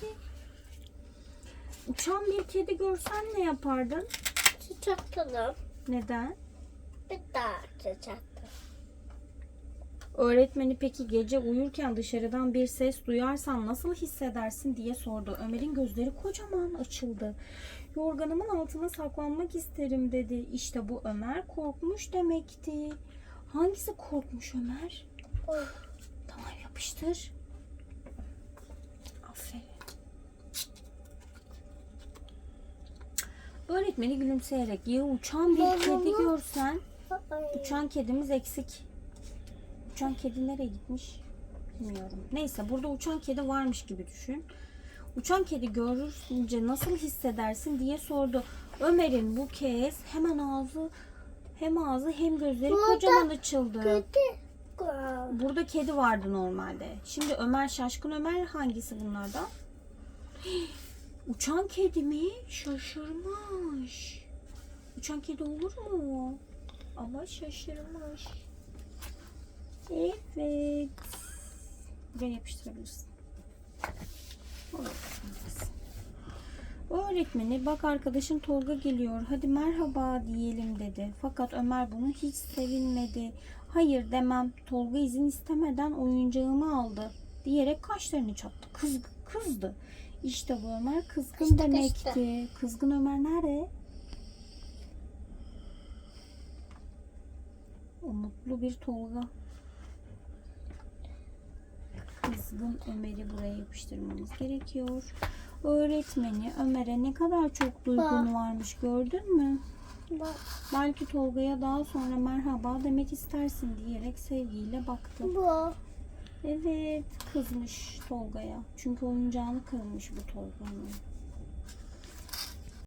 sen? Uçan bir kedi görsen ne yapardın? Çiçeklerim. Neden? Bir daha çiçeklerim. Öğretmeni peki gece uyurken dışarıdan bir ses duyarsan nasıl hissedersin diye sordu. Ömer'in gözleri kocaman açıldı. Yorganımın altına saklanmak isterim dedi. İşte bu Ömer korkmuş demekti. Hangisi korkmuş Ömer? Oh. Tamam yapıştır. Öğretmeni gülümseyerek ya uçan bir kedi görsen. Uçan kedimiz eksik. Uçan kedi nereye gitmiş? Bilmiyorum. Neyse burada uçan kedi varmış gibi düşün. Uçan kedi görünce nasıl hissedersin diye sordu. Ömer'in bu kez hemen ağzı hem ağzı hem gözleri Burada kocaman açıldı. Kral. Burada kedi vardı normalde. Şimdi Ömer şaşkın Ömer hangisi bunlardan? Uçan kedi mi? Şaşırmış. Uçan kedi olur mu? Ama şaşırmış. Evet. Buraya yapıştırabilirsin. Öğretmeni bak arkadaşın Tolga geliyor. Hadi merhaba diyelim dedi. Fakat Ömer bunu hiç sevinmedi. Hayır demem. Tolga izin istemeden oyuncağımı aldı. Diyerek kaşlarını çattı. Kız, kızdı. İşte bu Ömer kızgın Kızdı, demekti. Kızgın Ömer nerede? O mutlu bir Tolga. Kızgın Ömer'i buraya yapıştırmamız gerekiyor. Öğretmeni Ömer'e ne kadar çok duygun Bak. varmış gördün mü? Bak. Belki Tolga'ya daha sonra merhaba demek istersin diyerek sevgiyle baktı. Bu. Evet kızmış Tolga'ya. Çünkü oyuncağını kırmış bu Tolga'nın.